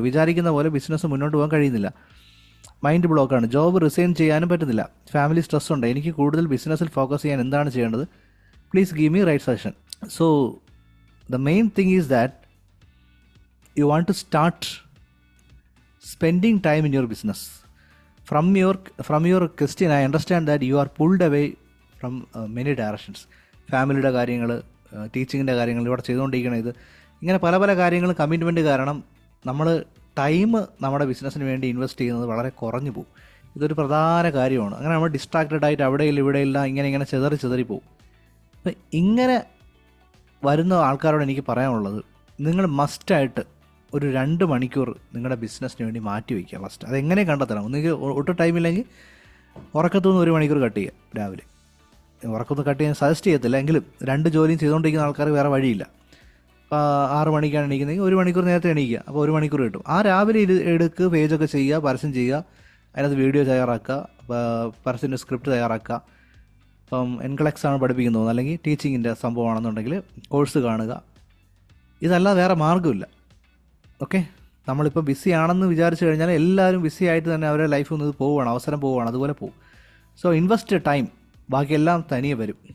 വിചാരിക്കുന്ന പോലെ ബിസിനസ് മുന്നോട്ട് പോകാൻ കഴിയുന്നില്ല. മൈൻഡ് ബ്ലോക്കാണ് ജോബ് റിസൈൻ ചെയ്യാനും പറ്റുന്നില്ല ഫാമിലി സ്ട്രെസ് ഉണ്ട്. എനിക്ക് കൂടുതൽ ബിസിനസ്സിൽ ഫോക്കസ് ചെയ്യാൻ എന്താണ് ചെയ്യേണ്ടത്? Please give me right suggestion so the main thing is that you want to start spending time in your business from your from your question I understand that you are pulled away from many directions ഫാമിലിയുടെ കാര്യങ്ങൾ ടീച്ചിങ്ങിന്റെ കാര്യങ്ങൾ ഇവിടെ ചെയ്തുകൊണ്ടിരിക്കണം ഇത്. ഇങ്ങനെ പല പല കാര്യങ്ങളും കമ്മിറ്റ്മെന്റ് കാരണം നമ്മൾ ടൈം നമ്മുടെ ബിസിനസ്സിന് വേണ്ടി ഇൻവെസ്റ്റ് ചെയ്യുന്നത് വളരെ കുറഞ്ഞു പോകും ഇതൊരു പ്രധാന കാര്യമാണ്. അങ്ങനെ നമ്മൾ ഡിസ്ട്രാക്റ്റഡ് ആയിട്ട് അവിടെയില്ല ഇവിടെയില്ല ഇങ്ങനെ ഇങ്ങനെ ചെതറി ചെതറി പോകും അപ്പം ഇങ്ങനെ വരുന്ന ആൾക്കാരോട് എനിക്ക് പറയാനുള്ളത് നിങ്ങൾ മസ്റ്റായിട്ട് ഒരു രണ്ട് മണിക്കൂർ നിങ്ങളുടെ ബിസിനസ്സിന് വേണ്ടി മാറ്റി വയ്ക്കുക ഫസ്റ്റ് അതെങ്ങനെ കണ്ടെത്തണം. ഒന്നുകിൽ ഒട്ടും ടൈമില്ലെങ്കിൽ ഉറക്കത്തുനിന്ന് ഒരു മണിക്കൂർ കട്ട് ചെയ്യുക രാവിലെ. ഉറക്കത്ത് കട്ട് ചെയ്യാൻ സജസ്റ്റ് ചെയ്യത്തില്ല. എങ്കിലും രണ്ട് ജോലിയും ചെയ്തുകൊണ്ടിരിക്കുന്ന ആൾക്കാർ വേറെ വഴിയില്ല. ആറ് മണിക്കാണ് എണീക്കുന്നതെങ്കിൽ ഒരു മണിക്കൂർ നേരത്തെ എണീക്കുക. അപ്പോൾ ഒരു മണിക്കൂർ കിട്ടും. ആ രാവിലെ ഇത് എടുക്ക് പേജൊക്കെ ചെയ്യുക പരസ്യം ചെയ്യുക. അതിനകത്ത് വീഡിയോ തയ്യാറാക്കുക. പരസ്യന്റെ സ്ക്രിപ്റ്റ് തയ്യാറാക്കുക. ഇപ്പം എൻക്ലക്സ് ആണ് പഠിപ്പിക്കുന്നത് അല്ലെങ്കിൽ ടീച്ചിങ്ങിന്റെ സംഭവമാണെന്നുണ്ടെങ്കിൽ കോഴ്സ് കാണുക. ഇതല്ലാതെ വേറെ മാർഗമില്ല. ഓക്കെ നമ്മളിപ്പോൾ ബിസി ആണെന്ന് വിചാരിച്ചു കഴിഞ്ഞാൽ എല്ലാവരും ബിസി ആയിട്ട് തന്നെ അവരുടെ ലൈഫ് നിന്ന് പോവുകയാണ്. അവസരം പോവുകയാണ്. അതുപോലെ പോവും. സോ ഇൻവെസ്റ്റ് ടൈം ബാക്കിയെല്ലാം തനിയെ വരും.